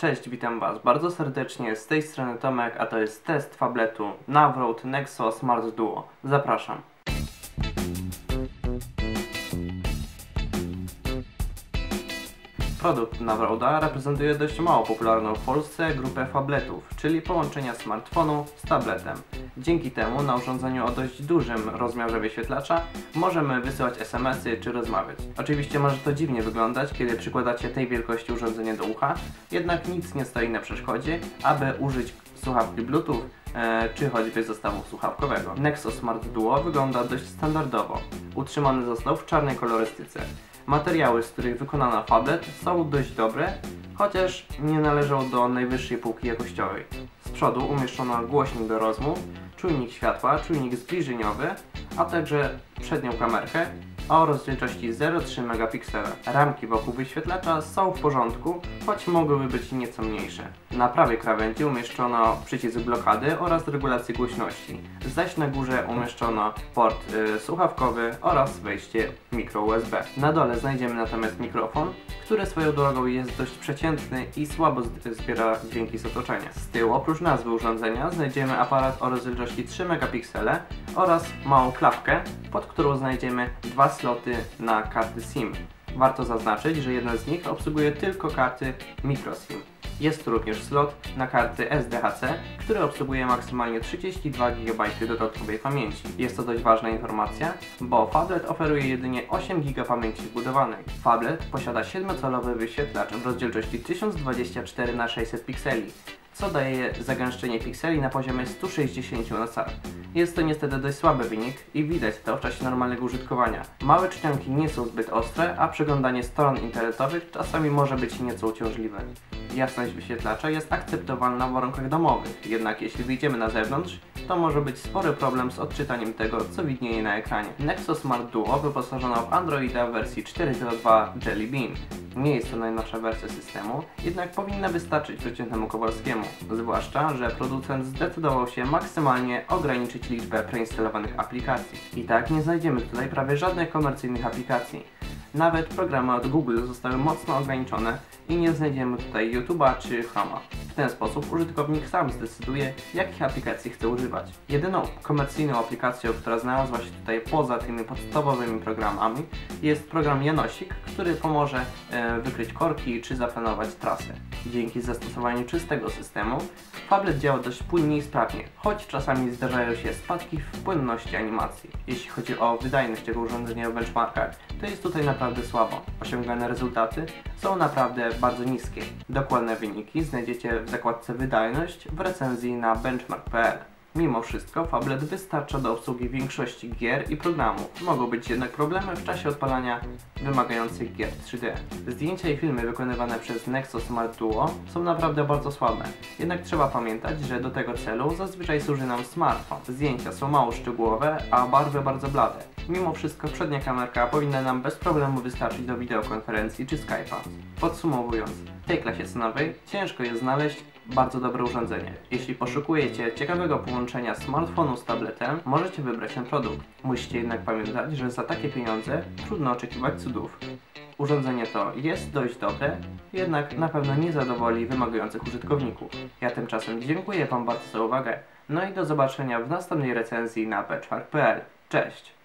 Cześć, witam Was bardzo serdecznie, z tej strony Tomek, a to jest test tabletu Navroad Nexo Smart Duo. Zapraszam. Produkt Navroada reprezentuje dość mało popularną w Polsce grupę fabletów, czyli połączenia smartfonu z tabletem. Dzięki temu na urządzeniu o dość dużym rozmiarze wyświetlacza możemy wysyłać SMS-y czy rozmawiać. Oczywiście może to dziwnie wyglądać, kiedy przykładacie tej wielkości urządzenie do ucha, jednak nic nie stoi na przeszkodzie, aby użyć słuchawki Bluetooth e, czy choćby zestawu słuchawkowego. Nexo Smart Duo wygląda dość standardowo. Utrzymany został w czarnej kolorystyce. Materiały, z których wykonano fablet są dość dobre, chociaż nie należą do najwyższej półki jakościowej. Z przodu umieszczono głośnik do rozmów, czujnik światła, czujnik zbliżeniowy, a także przednią kamerkę o rozdzielczości 0,3 megapiksela. Ramki wokół wyświetlacza są w porządku, choć mogłyby być nieco mniejsze. Na prawej krawędzi umieszczono przycisk blokady oraz regulacji głośności, zaś na górze umieszczono port y, słuchawkowy oraz wejście mikro USB. Na dole znajdziemy natomiast mikrofon, który swoją drogą jest dość przeciętny i słabo zbiera dźwięki z otoczenia. Z tyłu oprócz nazwy urządzenia znajdziemy aparat o rozdzielczości 3 megapiksele oraz małą klapkę, pod którą znajdziemy dwa sloty na karty SIM. Warto zaznaczyć, że jedna z nich obsługuje tylko karty microSIM. Jest tu również slot na karty SDHC, który obsługuje maksymalnie 32 GB dodatkowej pamięci. Jest to dość ważna informacja, bo Fablet oferuje jedynie 8 GB pamięci wbudowanej. Fablet posiada 7-calowy wyświetlacz w rozdzielczości 1024 x 600 pikseli, co daje zagęszczenie pikseli na poziomie 160 na cal. Jest to niestety dość słaby wynik i widać to w czasie normalnego użytkowania. Małe czcionki nie są zbyt ostre, a przeglądanie stron internetowych czasami może być nieco uciążliwe. Jasność wyświetlacza jest akceptowalna w warunkach domowych, jednak jeśli wyjdziemy na zewnątrz, to może być spory problem z odczytaniem tego, co widnieje na ekranie. Nexo Smart Duo wyposażono w Androida w wersji 4.2 Jelly Bean. Nie jest to najnowsza wersja systemu, jednak powinna wystarczyć przeciętnemu Kowalskiemu, zwłaszcza, że producent zdecydował się maksymalnie ograniczyć liczbę preinstalowanych aplikacji. I tak nie znajdziemy tutaj prawie żadnych komercyjnych aplikacji. Nawet programy od Google zostały mocno ograniczone i nie znajdziemy tutaj YouTube'a czy Chroma. W ten sposób użytkownik sam zdecyduje, jakich aplikacji chce używać. Jedyną komercyjną aplikacją, która znalazła się tutaj poza tymi podstawowymi programami jest program Janosik, który pomoże e, wykryć korki czy zaplanować trasę. Dzięki zastosowaniu czystego systemu Fablet działa dość płynnie i sprawnie, choć czasami zdarzają się spadki w płynności animacji. Jeśli chodzi o wydajność tego urządzenia w benchmarkach, to jest tutaj naprawdę słabo. Osiągane rezultaty są naprawdę bardzo niskie. Dokładne wyniki znajdziecie w zakładce Wydajność w recenzji na benchmark.pl. Mimo wszystko Fablet wystarcza do obsługi większości gier i programów. Mogą być jednak problemy w czasie odpalania wymagających gier 3D. Zdjęcia i filmy wykonywane przez Nexo Smart Duo są naprawdę bardzo słabe. Jednak trzeba pamiętać, że do tego celu zazwyczaj służy nam smartfon. Zdjęcia są mało szczegółowe, a barwy bardzo blade. Mimo wszystko przednia kamerka powinna nam bez problemu wystarczyć do wideokonferencji czy Skype'a. Podsumowując, w tej klasie cenowej ciężko jest znaleźć bardzo dobre urządzenie. Jeśli poszukujecie ciekawego połączenia smartfonu z tabletem, możecie wybrać ten produkt. Musicie jednak pamiętać, że za takie pieniądze trudno oczekiwać cudów. Urządzenie to jest dość dobre, jednak na pewno nie zadowoli wymagających użytkowników. Ja tymczasem dziękuję Wam bardzo za uwagę, no i do zobaczenia w następnej recenzji na benchmark.pl. Cześć!